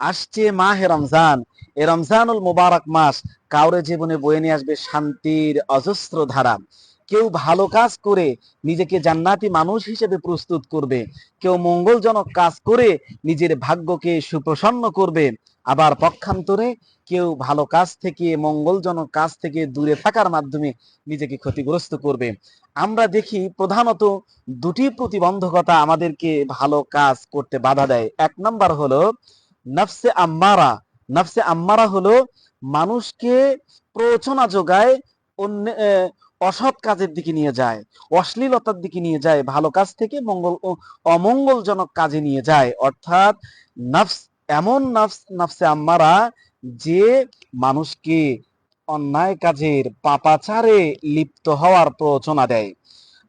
আসছে মাহে রমজান। এ রমজানুল মুবারক মাস কাউরে জীবনে বয়ে নিয়ে আসবে শান্তির অজস্র ধারা। কেউ ভালো কাজ করে নিজেকে জান্নাতি মানুষ হিসেবে প্রস্তুত করবে। কেউ মঙ্গলজনক কাজ করে নিজের ভাগ্যকে সুপ্রসন্ন করবে। আবার পক্ষান্তরে কেউ ভালো কাজ থেকে, মঙ্গলজনক কাজ থেকে দূরে থাকার মাধ্যমে নিজেকে ক্ষতিগ্রস্ত করবে। আমরা দেখি প্রধানত দুটি প্রতিবন্ধকতা আমাদেরকে ভালো কাজ করতে বাধা দেয়। এক নম্বর হলো নফসে আম্মারা। নফসে আম্মারা হলো মানুষকে প্রচনা যোগায়, অন্য অসৎ কাজের দিকে নিয়ে যায়, অশ্লীলতার দিকে নিয়ে যায়, ভালো কাজ থেকে মঙ্গল অমঙ্গলজনক কাজে নিয়ে যায়। অর্থাৎ নফস, এমন নফস, নফসে আম্মারা যে মানুষকে অন্যায় কাজের পাপাচারে লিপ্ত হওয়ার প্রচনা দেয়।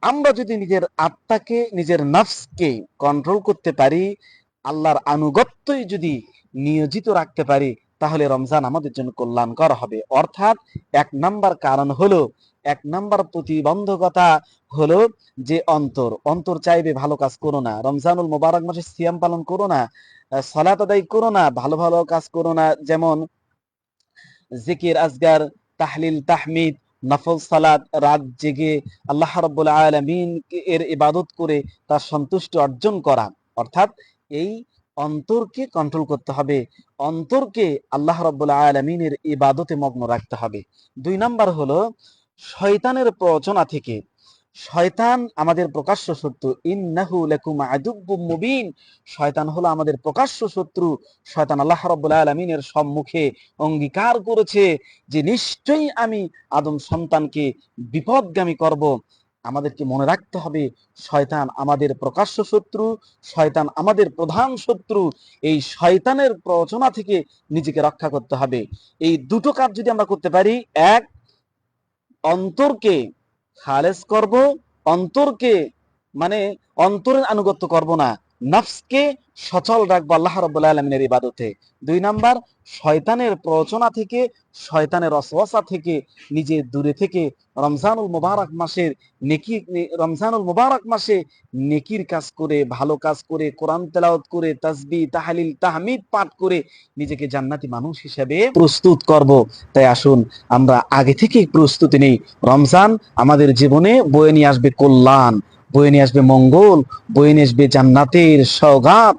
আমরা যদি নিজের আত্মাকে, নিজের নফসকে কন্ট্রোল করতে পারি আল্লাহর আনুগত্যই যদি নিয়োজিত রাখতে পারি, তাহলে রমজান আমাদের জন্য কল্যাণকর হবে। অর্থাৎ এক নাম্বার কারণ হলো, এক নাম্বার প্রতিবন্ধকতা হলো যে অন্তর। অন্তর চাইবে ভালো কাজ করো না, রমজানুল মোবারক মাসে সিয়াম পালন করো না সালাত আদায় করো না, ভালো ভালো কাজ করো না, যেমন জিকির, আজগার, তাহলিল, তাহমিদ, নফল সালাত, রাত জেগে আল্লাহ রাব্বুল আলামিন এর ইবাদত করে তার সন্তুষ্টি অর্জন করা। অর্থাৎ এই অন্তরকে কন্ট্রোল করতে হবে। অন্তরকে আল্লাহ রাব্বুল আলামিনের ইবাদতে মগ্ন রাখতে হবে। দুই নাম্বার হলো, শয়তানের প্ররোচনা থেকে। শয়তান আমাদের প্রকাশ্য শত্রু। ইন্নাহু মুবিন। শয়তান হলো আমাদের প্রকাশ্য শত্রু। শয়তান আল্লাহ রাব্বুল আলামিনের সম্মুখে অঙ্গীকার করেছে যে নিশ্চয়ই আমি আদম সন্তানকে বিপদগামী করব। আমাদেরকে মনে রাখতে হবে, শয়তান আমাদের প্রকাশ্য শত্রু, শয়তান আমাদের প্রধান শত্রু। এই শয়তানের প্ররোচনা থেকে নিজেকে রক্ষা করতে হবে। এই দুটো কাজ যদি আমরা করতে পারি, এক, অন্তরকে খালেজ করব, অন্তরকে মানে অন্তরের আনুগত্য করব না। নফসকে সচল রাখব আল্লাহ রাব্বুল আলামিনের ইবাদতে। দুই নাম্বার, শয়তানের প্ররোচনা থেকে, শয়তানের অসওয়াসা থেকে নিজে দূরে থেকে রমজানুল মুবারক মাসের নেকি, রমজানুল মুবারক মাসে নেকির কাজ করে, ভালো কাজ করে, কোরআন তেলাওত করে, তাসবিহ, তাহলিল, তাহমিদ পাঠ করে নিজেকে জান্নাতি মানুষ হিসেবে প্রস্তুত করব। তাই আসুন, আমরা আগে থেকেই প্রস্তুতি নেই। রমজান আমাদের জীবনে বয়ে নিয়ে আসবে কল্যাণ। বয়ে নিয়ে আসবে মঙ্গল বয়ে নিয়ে আসবে জান্নাতের সৌগাত